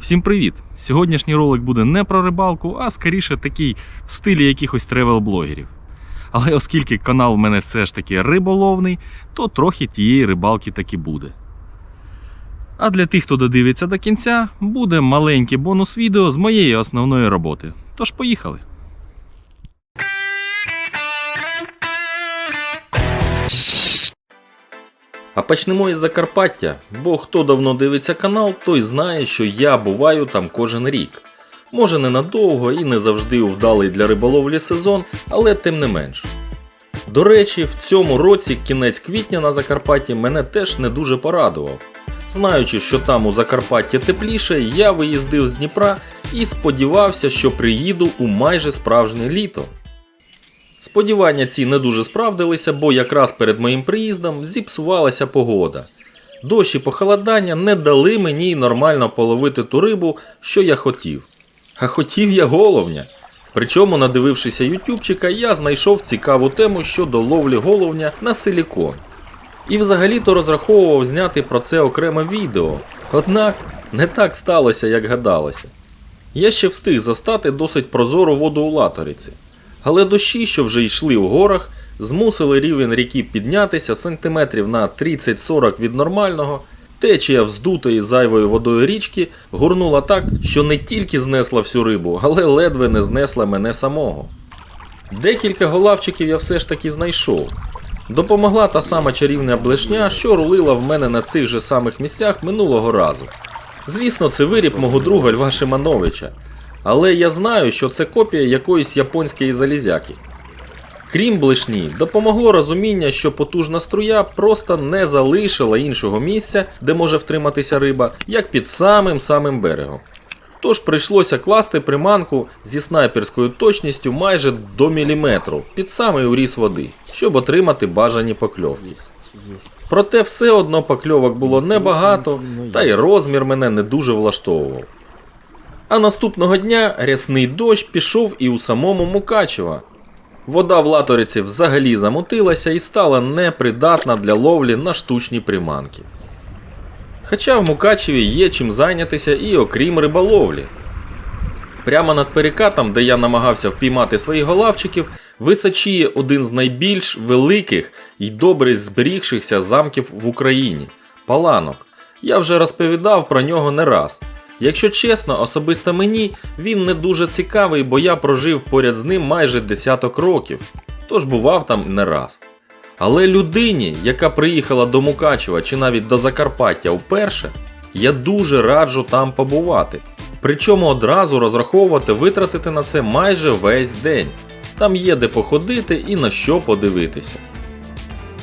Всім привіт! Сьогоднішній ролик буде не про рибалку, а скоріше такий в стилі якихось тревел-блогерів. Але оскільки канал в мене все ж таки риболовний, то трохи тієї рибалки таки буде. А для тих, хто додивиться до кінця, буде маленький бонус відео з моєї основної роботи. Тож поїхали! А почнемо із Закарпаття, бо хто давно дивиться канал, той знає, що я буваю там кожен рік. Може ненадовго і не завжди у вдалий для риболовлі сезон, але тим не менш. До речі, в цьому році кінець квітня на Закарпатті мене теж не дуже порадував. Знаючи, що там у Закарпатті тепліше, я виїздив з Дніпра і сподівався, що приїду у майже справжнє літо. Сподівання ці не дуже справдилися, бо якраз перед моїм приїздом зіпсувалася погода. Дощ і похолодання не дали мені нормально половити ту рибу, що я хотів. А хотів я головня. Причому, надивившися ютубчика, я знайшов цікаву тему щодо ловлі головня на силікон. І взагалі-то розраховував зняти про це окреме відео. Однак не так сталося, як гадалося. Я ще встиг застати досить прозору воду у латориці. Але дощі, що вже йшли у горах, змусили рівень ріки піднятися сантиметрів на 30-40 від нормального. Течія вздутої зайвою водою річки гурнула так, що не тільки знесла всю рибу, але ледве не знесла мене самого. Декілька голавчиків я все ж таки знайшов. Допомогла та сама чарівна блешня, що рулила в мене на цих же самих місцях минулого разу. Звісно, це виріб мого друга Льва Шимановича, але я знаю, що це копія якоїсь японської залізяки. Крім блишні, допомогло розуміння, що потужна струя просто не залишила іншого місця, де може втриматися риба, як під самим самим берегом. Тож прийшлося класти приманку зі снайперською точністю майже до міліметру під самий уріз води, щоб отримати бажані покльовки. Проте все одно покльовок було небагато, та й розмір мене не дуже влаштовував. А наступного дня рясний дощ пішов і у самому Мукачева. Вода в латориці взагалі замутилася і стала непридатна для ловлі на штучні приманки. Хоча в Мукачеві є чим зайнятися і окрім риболовлі. Прямо над перекатом, де я намагався впіймати своїх голавчиків, височіє один з найбільш великих і добре зберігшихся замків в Україні Паланок. Я вже розповідав про нього не раз. Якщо чесно, особисто мені він не дуже цікавий, бо я прожив поряд з ним майже десяток років, тож бував там не раз. Але людині, яка приїхала до Мукачева чи навіть до Закарпаття вперше, я дуже раджу там побувати. Причому одразу розраховувати витратити на це майже весь день. Там є де походити і на що подивитися.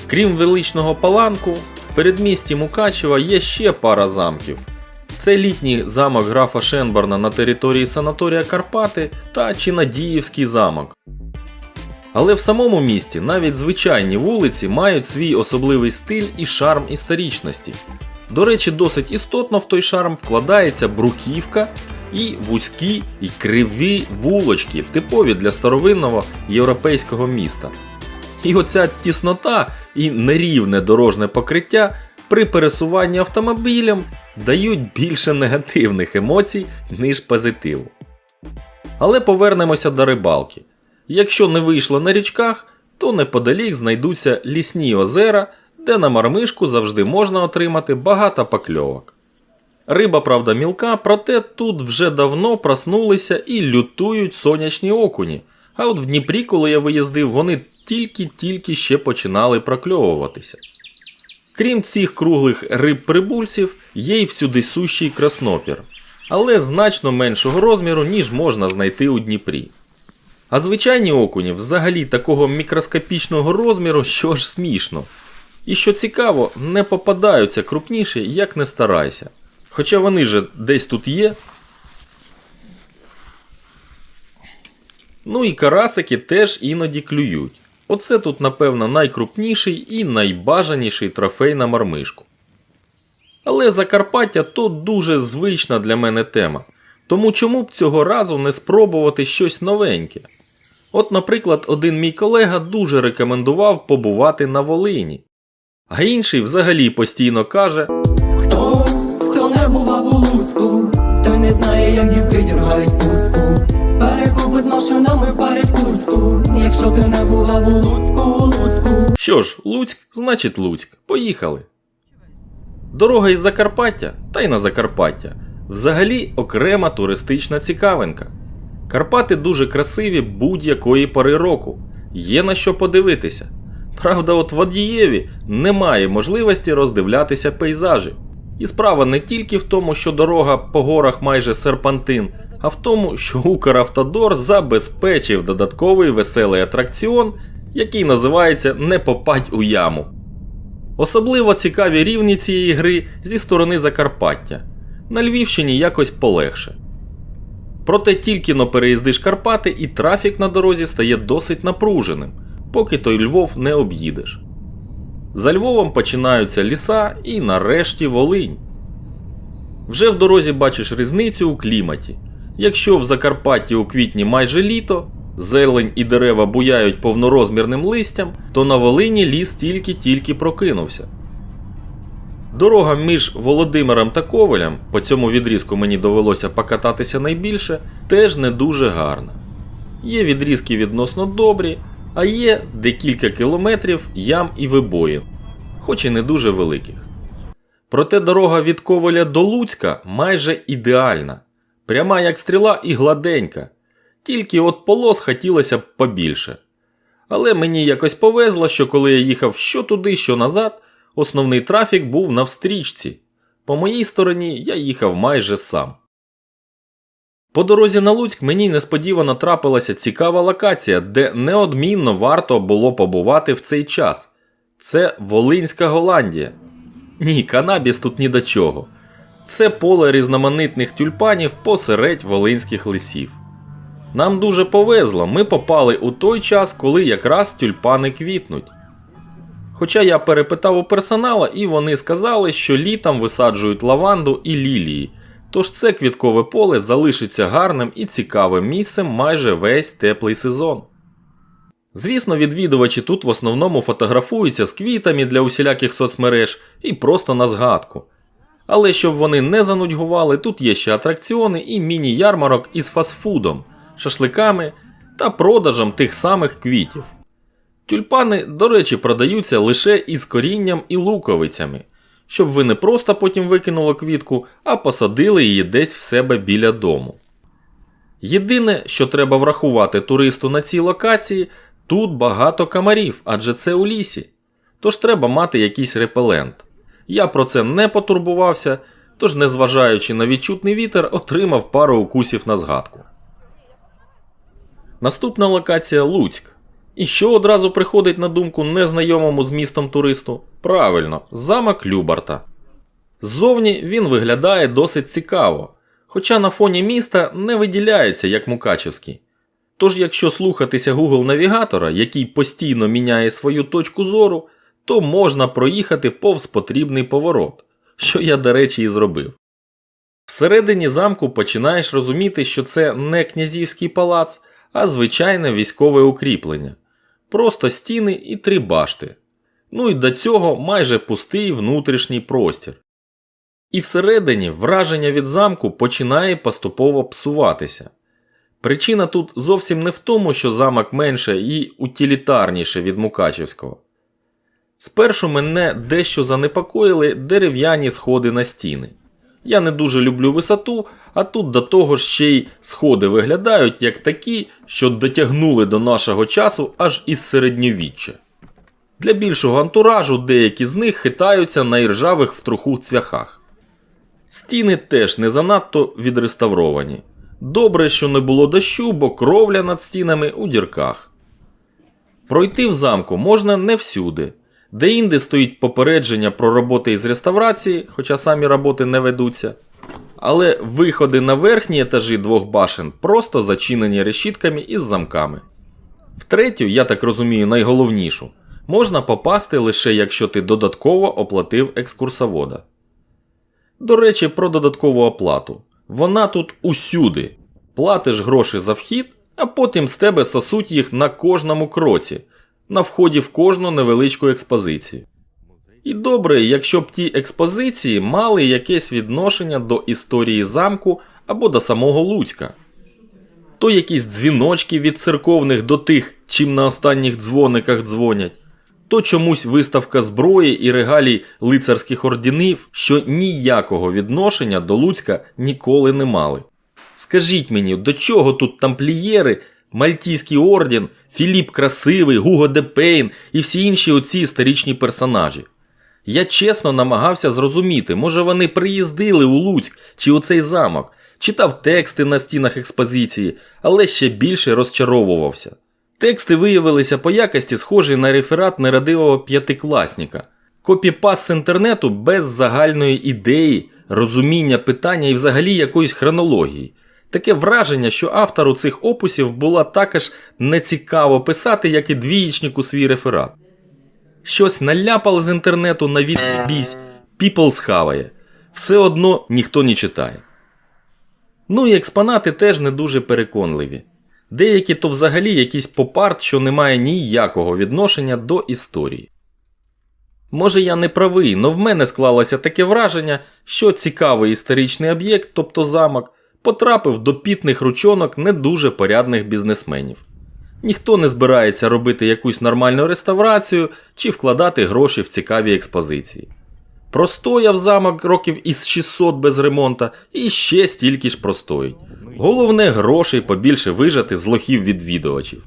Крім величного паланку, в передмісті Мукачева є ще пара замків. Це літній замок графа Шенборна на території санаторія Карпати та Чинадіївський замок. Але в самому місті навіть звичайні вулиці мають свій особливий стиль і шарм історичності. До речі, досить істотно в той шарм вкладається бруківка і вузькі і криві вулочки, типові для старовинного європейського міста. І оця тіснота і нерівне дорожне покриття при пересуванні автомобілем дають більше негативних емоцій, ніж позитиву. Але повернемося до рибалки. Якщо не вийшло на річках, то неподалік знайдуться лісні озера, де на мармишку завжди можна отримати багато покльовок. Риба, правда, мілка, проте тут вже давно проснулися і лютують сонячні окуні. А от в Дніпрі, коли я виїздив, вони тільки-тільки ще починали прокльовуватися. Крім цих круглих риб-прибульців, є й всюди сущий краснопір, але значно меншого розміру, ніж можна знайти у Дніпрі. А звичайні окуні взагалі такого мікроскопічного розміру, що ж смішно. І що цікаво, не попадаються крупніші, як не старайся. Хоча вони же десь тут є. Ну і карасики теж іноді клюють. Оце тут, напевно, найкрупніший і найбажаніший трофей на мармишку. Але Закарпаття то дуже звична для мене тема. Тому чому б цього разу не спробувати щось новеньке? От, наприклад, один мій колега дуже рекомендував побувати на Волині, а інший взагалі постійно каже: Хто, хто не бував у Луцьку, той не чекають пуцьку. Перекупи з Якщо ти не була в Луцьку, Луцьку. Що ж, Луцьк, значить Луцьк. Поїхали. Дорога із Закарпаття та й на Закарпаття взагалі окрема туристична цікавинка. Карпати дуже красиві будь-якої пори року, є на що подивитися. Правда, от в Адієві немає можливості роздивлятися пейзажі. І справа не тільки в тому, що дорога по горах майже серпантин, а в тому, що Укравтодор забезпечив додатковий веселий атракціон, який називається Не попадь у яму. Особливо цікаві рівні цієї гри зі сторони Закарпаття. На Львівщині якось полегше. Проте тільки но переїздиш Карпати, і трафік на дорозі стає досить напруженим, поки той Львов не об'їдеш. За Львовом починаються ліса і нарешті Волинь. Вже в дорозі бачиш різницю у кліматі. Якщо в Закарпатті у квітні майже літо, зелень і дерева буяють повнорозмірним листям, то на Волині ліс тільки-тільки прокинувся. Дорога між Володимиром та Ковелем, по цьому відрізку мені довелося покататися найбільше, теж не дуже гарна. Є відрізки відносно добрі, а є декілька кілометрів ям і вибоїн, хоч і не дуже великих. Проте дорога від Ковеля до Луцька майже ідеальна, пряма як стріла і гладенька, тільки от полос хотілося б побільше. Але мені якось повезло, що коли я їхав що туди, що назад, основний трафік був на встрічці. По моїй стороні я їхав майже сам. По дорозі на Луцьк мені несподівано трапилася цікава локація, де неодмінно варто було побувати в цей час. Це Волинська Голландія. Ні, канабіс тут ні до чого. Це поле різноманітних тюльпанів посеред волинських лисів. Нам дуже повезло, ми попали у той час, коли якраз тюльпани квітнуть. Хоча я перепитав у персонала, і вони сказали, що літом висаджують лаванду і лілії, тож це квіткове поле залишиться гарним і цікавим місцем майже весь теплий сезон. Звісно, відвідувачі тут в основному фотографуються з квітами для усіляких соцмереж і просто на згадку. Але щоб вони не занудьгували, тут є ще атракціони і міні-ярмарок із фастфудом, шашликами та продажем тих самих квітів. Тюльпани, до речі, продаються лише із корінням і луковицями, щоб ви не просто потім викинули квітку, а посадили її десь в себе біля дому. Єдине, що треба врахувати туристу на цій локації, тут багато комарів, адже це у лісі. Тож треба мати якийсь репелент. Я про це не потурбувався, тож, незважаючи на відчутний вітер, отримав пару укусів на згадку. Наступна локація Луцьк. І що одразу приходить на думку незнайомому з містом туристу? Правильно, замок Любарта. Ззовні він виглядає досить цікаво, хоча на фоні міста не виділяється як Мукачевський. Тож, якщо слухатися Google навігатора, який постійно міняє свою точку зору, то можна проїхати повз потрібний поворот, що я, до речі, і зробив. Всередині замку починаєш розуміти, що це не князівський палац, а звичайне військове укріплення, просто стіни і три башти. Ну і до цього майже пустий внутрішній простір. І всередині враження від замку починає поступово псуватися. Причина тут зовсім не в тому, що замок менше і утилітарніше від Мукачевського. Спершу мене дещо занепокоїли дерев'яні сходи на стіни. Я не дуже люблю висоту, а тут до того ж ще й сходи виглядають як такі, що дотягнули до нашого часу аж із середньовіччя. Для більшого антуражу деякі з них хитаються на іржавих в труху цвяхах. Стіни теж не занадто відреставровані. Добре, що не було дощу, бо кровля над стінами у дірках. Пройти в замку можна не всюди. Деінде стоїть попередження про роботи із реставрації, хоча самі роботи не ведуться. Але виходи на верхні етажі двох башен просто зачинені решітками із замками. В третю, я так розумію, найголовнішу, можна попасти лише якщо ти додатково оплатив екскурсовода. До речі, про додаткову оплату. Вона тут усюди. Платиш гроші за вхід, а потім з тебе сосуть їх на кожному кроці, на вході в кожну невеличку експозицію. І добре, якщо б ті експозиції мали якесь відношення до історії замку або до самого Луцька. то якісь дзвіночки від церковних до тих, чим на останніх дзвониках дзвонять, то чомусь виставка зброї і регалій лицарських орденів, що ніякого відношення до Луцька ніколи не мали. Скажіть мені, до чого тут тамплієри, Мальтійський орден, Філіп Красивий, Гуго де Пейн і всі інші оці історичні персонажі? Я чесно намагався зрозуміти, може вони приїздили у Луцьк чи у цей замок, читав тексти на стінах експозиції, але ще більше розчаровувався. Тексти виявилися по якості схожі на реферат нерадивого п'ятикласника. Копіпас з інтернету без загальної ідеї, розуміння питання і взагалі якоїсь хронології. Таке враження, що автору цих опусів було також нецікаво писати, як і двієчнику свій реферат. Щось наляпав з інтернету на відбісь, піпл схаває. Все одно ніхто не читає. Ну і експонати теж не дуже переконливі. Деякі то взагалі якийсь попарт, що не має ніякого відношення до історії. Може, я не правий, але в мене склалося таке враження, що цікавий історичний об'єкт, тобто замок, потрапив до пітних ручонок не дуже порядних бізнесменів. Ніхто не збирається робити якусь нормальну реставрацію чи вкладати гроші в цікаві експозиції. Простояв замок років із 600 без ремонта і ще стільки ж простоїть. Головне грошей побільше вижати з лохів відвідувачів.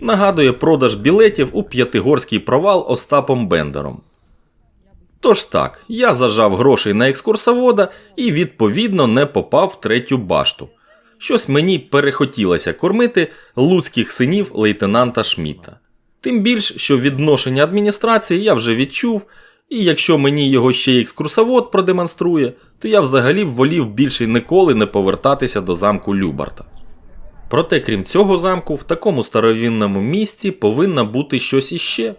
Нагадує продаж білетів у п'ятигорський провал Остапом Бендером. Тож так, я зажав грошей на екскурсовода і відповідно не попав в третю башту. Щось мені перехотілося кормити луцьких синів лейтенанта Шміта. Тим більш, що відношення адміністрації я вже відчув, і якщо мені його ще й екскурсовод продемонструє, то я взагалі волів більше ніколи не повертатися до замку Любарта. Проте, крім цього замку, в такому старовинному місці повинно бути щось іще.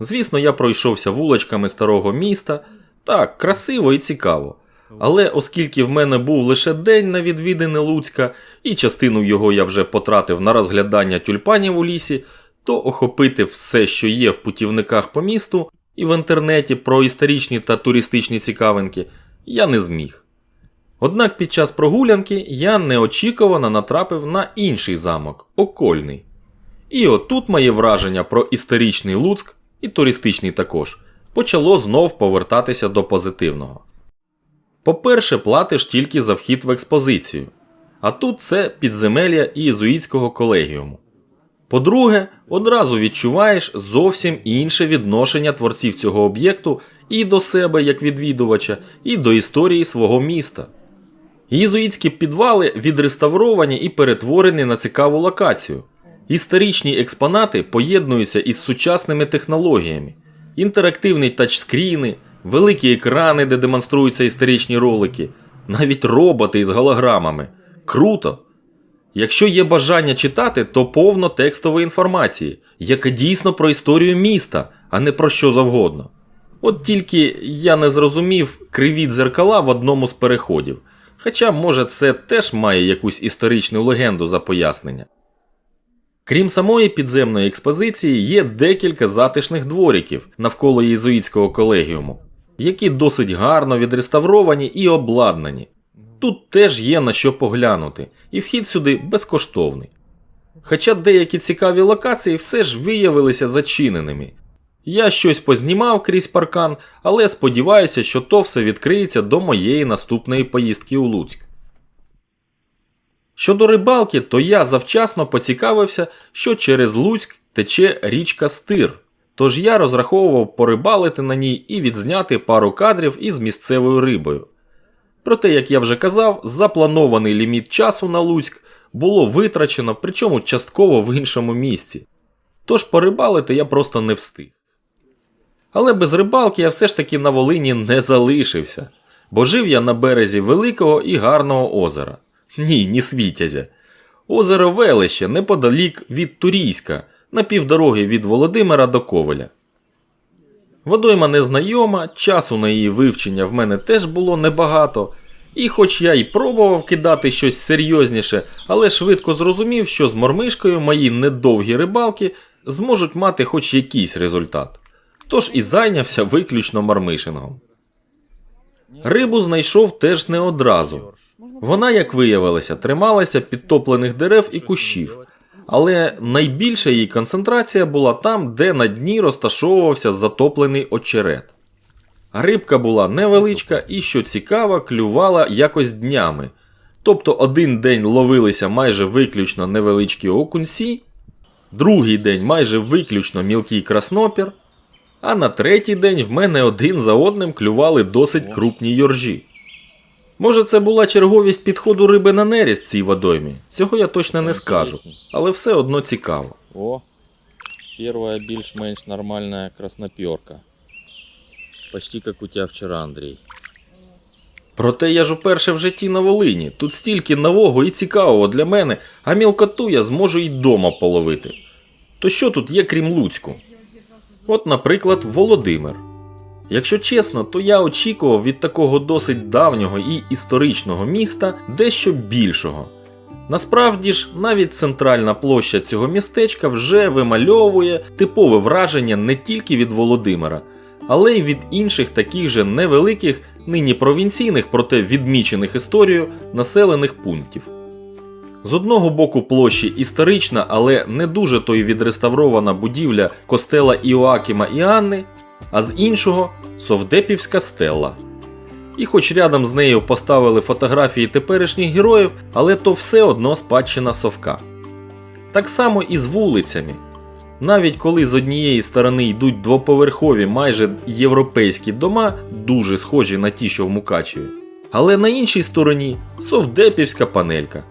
Звісно, я пройшовся вуличками старого міста, так, красиво і цікаво. Але оскільки в мене був лише день на відвідини Луцька, і частину його я вже потратив на розглядання тюльпанів у лісі, то охопити все, що є в путівниках по місту і в інтернеті про історичні та туристичні цікавинки, я не зміг. Однак під час прогулянки я неочікувано натрапив на інший замок Окольний. І отут моє враження про історичний Луцьк і туристичний також почало знов повертатися до позитивного. По-перше, платиш тільки за вхід в експозицію, а тут це підземелля Ієзуїтського колегіуму. По-друге, одразу відчуваєш зовсім інше відношення творців цього об'єкту і до себе як відвідувача, і до історії свого міста. Єзуїтські підвали відреставровані і перетворені на цікаву локацію. Історичні експонати поєднуються із сучасними технологіями, інтерактивні тачскріни, великі екрани, де демонструються історичні ролики, навіть роботи із голограмами. Круто! Якщо є бажання читати, то повно текстової інформації, яка дійсно про історію міста, а не про що завгодно. От тільки я не зрозумів криві дзеркала в одному з переходів. Хоча, може, це теж має якусь історичну легенду за пояснення. Крім самої підземної експозиції, є декілька затишних двориків навколо єзуїтського колегіуму, які досить гарно відреставровані і обладнані. Тут теж є на що поглянути, і вхід сюди безкоштовний. Хоча деякі цікаві локації все ж виявилися зачиненими. Я щось познімав крізь паркан, але сподіваюся, що то все відкриється до моєї наступної поїздки у Луцьк. Щодо рибалки, то я завчасно поцікавився, що через Луцьк тече річка Стир. Тож я розраховував порибалити на ній і відзняти пару кадрів із місцевою рибою. Проте, як я вже казав, запланований ліміт часу на Луцьк було витрачено, причому частково в іншому місці. Тож порибалити я просто не встиг. Але без рибалки я все ж таки на Волині не залишився, бо жив я на березі великого і гарного озера. Ні, ні світязя. Озеро Велище неподалік від Турійська, на півдороги від Володимира до Ковеля. Водойма незнайома, часу на її вивчення в мене теж було небагато, і хоч я й пробував кидати щось серйозніше, але швидко зрозумів, що з мормишкою мої недовгі рибалки зможуть мати хоч якийсь результат. Тож і зайнявся виключно мармишингом. Рибу знайшов теж не одразу. Вона, як виявилося, трималася підтоплених дерев і кущів, але найбільша її концентрація була там, де на дні розташовувався затоплений очерет. Рибка була невеличка і, що цікаво, клювала якось днями. Тобто один день ловилися майже виключно невеличкі окунці, другий день майже виключно мілкий краснопір, а на третій день в мене один за одним клювали досить крупні йоржі. Може, це була черговість підходу риби на неріст в цій водоймі, цього я точно не скажу, але все одно цікаво. О, первая більш-менш нормальная красноперка. Почти как у тебя вчера, Андрей. Проте я ж уперше в житті на Волині. Тут стільки нового і цікавого для мене, а мілкоту я зможу і дома половити. То що тут є крім Луцьку? От, наприклад, Володимир. Якщо чесно, то я очікував від такого досить давнього і історичного міста дещо більшого. Насправді ж, навіть центральна площа цього містечка вже вимальовує типове враження не тільки від Володимира, але й від інших таких же невеликих, нині провінційних, проте відмічених історією населених пунктів. З одного боку площі історична, але не дуже то й відреставрована будівля костела Іоакіма і Анни, а з іншого Совдепівська стела. І хоч рядом з нею поставили фотографії теперішніх героїв, але то все одно спадщина совка. Так само і з вулицями. Навіть коли з однієї сторони йдуть двоповерхові майже європейські дома, дуже схожі на ті, що в Мукачеві, але на іншій стороні совдепівська панелька.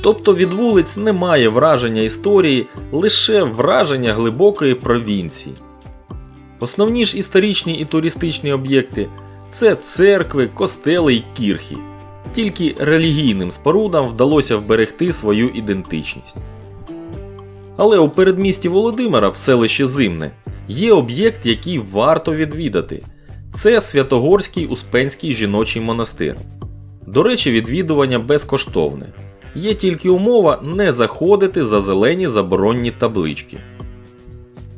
Тобто від вулиць немає враження історії, лише враження глибокої провінції. Основні ж історичні і туристичні об'єкти це церкви, костели й кірхи. Тільки релігійним спорудам вдалося вберегти свою ідентичність. Але у передмісті Володимира, в селищі Зимне, є об'єкт, який варто відвідати. Це Святогорський Успенський жіночий монастир. До речі, відвідування безкоштовне. Є тільки умова не заходити за зелені заборонні таблички.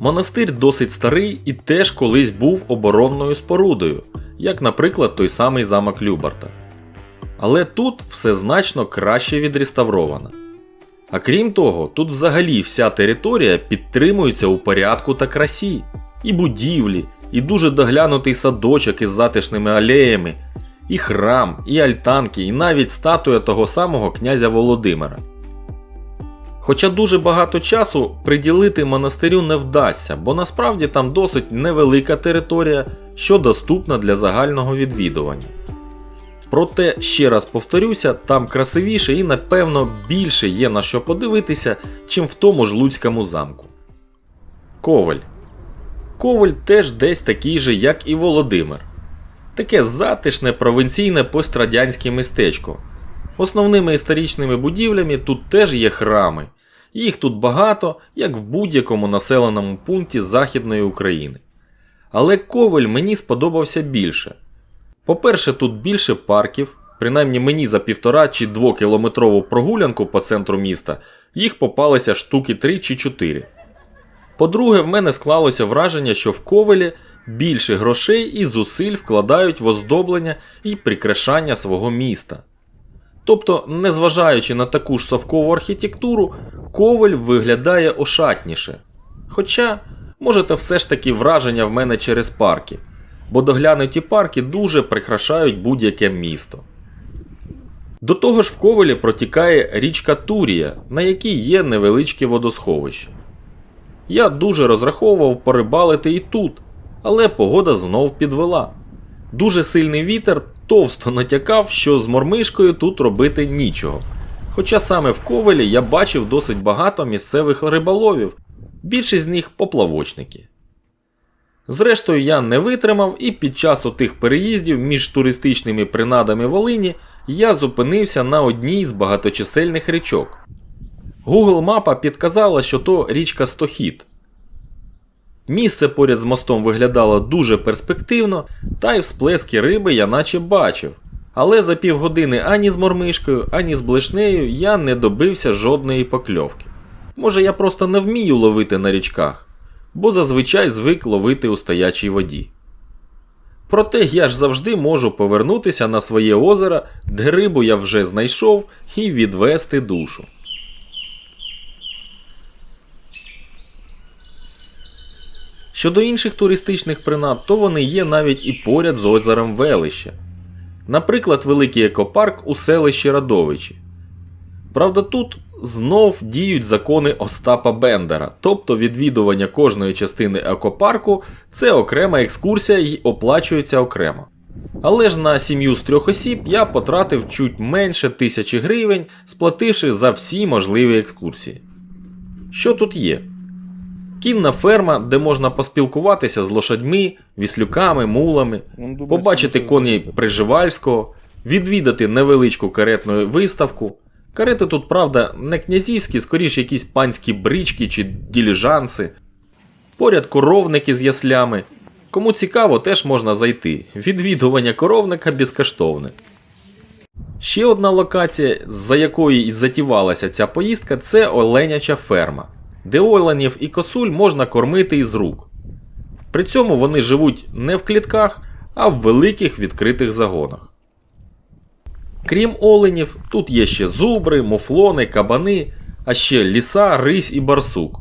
Монастир досить старий і теж колись був оборонною спорудою, як, наприклад, той самий замок Любарта. Але тут все значно краще відреставровано. А крім того, тут взагалі вся територія підтримується у порядку та красі, і будівлі, і дуже доглянутий садочок із затишними алеями, і храм, і альтанки, і навіть статуя того самого князя Володимира. Хоча дуже багато часу приділити монастирю не вдасться, бо насправді там досить невелика територія, що доступна для загального відвідування. Проте, ще раз повторюся, там красивіше і напевно більше є на що подивитися, чим в тому ж Луцькому замку. Коваль. Коваль теж десь такий же, як і Володимир. Таке затишне провінційне пострадянське містечко. Основними історичними будівлями тут теж є храми. Їх тут багато, як в будь-якому населеному пункті Західної України. Але Коваль мені сподобався більше. По-перше, тут більше парків, принаймні мені за півтора чи двокілометрову прогулянку по центру міста їх попалося штуки 3 чи 4. По-друге, в мене склалося враження, що в Ковелі більше грошей і зусиль вкладають в оздоблення і прикрашання свого міста. Тобто, незважаючи на таку ж совкову архітектуру, Ковель виглядає ошатніше. Хоча, може, це все ж таки враження в мене через парки, бо доглянуті парки дуже прикрашають будь-яке місто. До того ж в Ковелі протікає річка Турія, на якій є невеличке водосховище. Я дуже розраховував порибалити і тут, але погода знов підвела. Дуже сильний вітер товсто натякав, що з мормишкою тут робити нічого. Хоча саме в Ковелі я бачив досить багато місцевих риболовів, більшість з них поплавочники. Зрештою, я не витримав, і під час отих переїздів між туристичними принадами Волині я зупинився на одній з багаточисельних річок. Google мапа підказала, що то річка Стохід. Місце поряд з мостом виглядало дуже перспективно, та й всплески риби я наче бачив. Але за півгодини ані з мормишкою, ані з блешнею я не добився жодної покльовки. Може, я просто не вмію ловити на річках, бо зазвичай звик ловити у стоячій воді. Проте я ж завжди можу повернутися на своє озеро, де рибу я вже знайшов, і відвести душу. Щодо інших туристичних принад, то вони є навіть і поряд з озером Велище. Наприклад, великий екопарк у селищі Радовичі. Правда, тут знов діють закони Остапа Бендера, тобто відвідування кожної частини екопарку це окрема екскурсія і оплачується окремо. Але ж на сім'ю з трьох осіб я потратив чуть менше тисячі гривень, сплативши за всі можливі екскурсії. Що тут є? Кінна ферма, де можна поспілкуватися з лошадьми, віслюками, мулами, побачити коней Приживальського, відвідати невеличку каретну виставку. Карети тут, правда, не князівські, скоріш якісь панські брички чи діліжанси. Поряд коровники з яслями. Кому цікаво, теж можна зайти. Відвідування коровника безкоштовне. Ще одна локація, за якої і затівалася ця поїздка, це оленяча ферма, де оленів і косуль можна кормити із рук. При цьому вони живуть не в клітках, а в великих відкритих загонах. Крім оленів, тут є ще зубри, муфлони, кабани, а ще ліса, рись і барсук.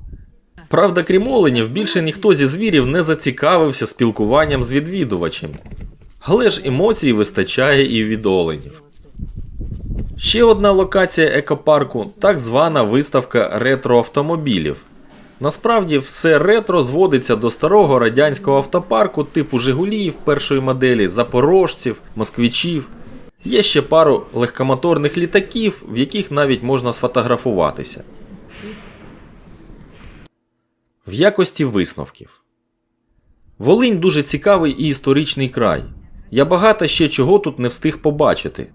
Правда, крім оленів, більше ніхто зі звірів не зацікавився спілкуванням з відвідувачем. Але ж емоцій вистачає і від оленів. Ще одна локація екопарку так звана виставка ретроавтомобілів. Насправді все ретро зводиться до старого радянського автопарку типу Жигуліїв першої моделі, запорожців, москвичів. Є ще пару легкомоторних літаків, в яких навіть можна сфотографуватися. В якості висновків. Волинь дуже цікавий і історичний край. Я багато ще чого тут не встиг побачити.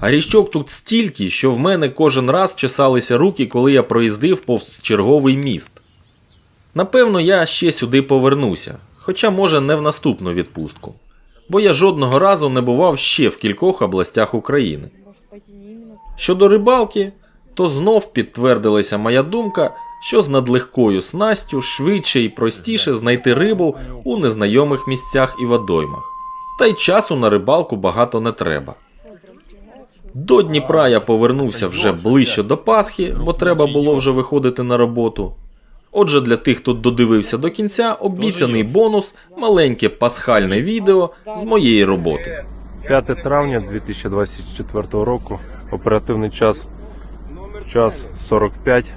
А річок тут стільки, що в мене кожен раз чесалися руки, коли я проїздив повз черговий міст. Напевно, я ще сюди повернуся, хоча може не в наступну відпустку. Бо я жодного разу не бував ще в кількох областях України. Щодо рибалки, то знов підтвердилася моя думка, що з надлегкою снастю швидше і простіше знайти рибу у незнайомих місцях і водоймах. Та й часу на рибалку багато не треба. До Дніпра я повернувся вже ближче до Пасхи, бо треба було вже виходити на роботу. Отже, для тих, хто додивився до кінця, обіцяний бонус маленьке пасхальне відео з моєї роботи. 5 травня 2024 року. Оперативний час час 45.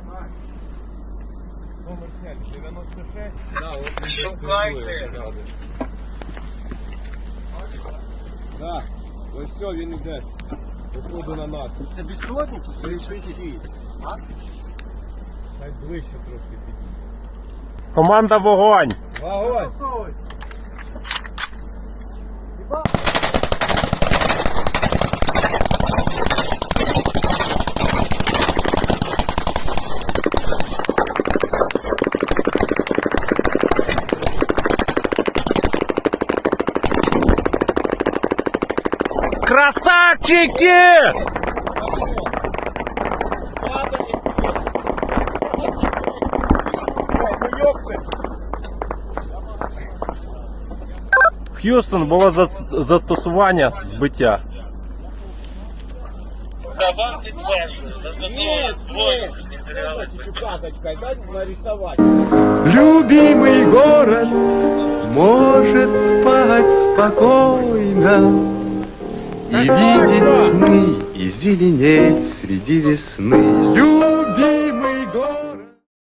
Так, ось все, він іде. Походу на нас. Це безпілотник? Ближче. А? Хай ближче трошки підійде. Команда вогонь! Вогонь! Красавчики! Х'юстон було зас- застосування збиття. Любимый город может спать спокойно И видеть сны, и зеленеть среди весны. Любимый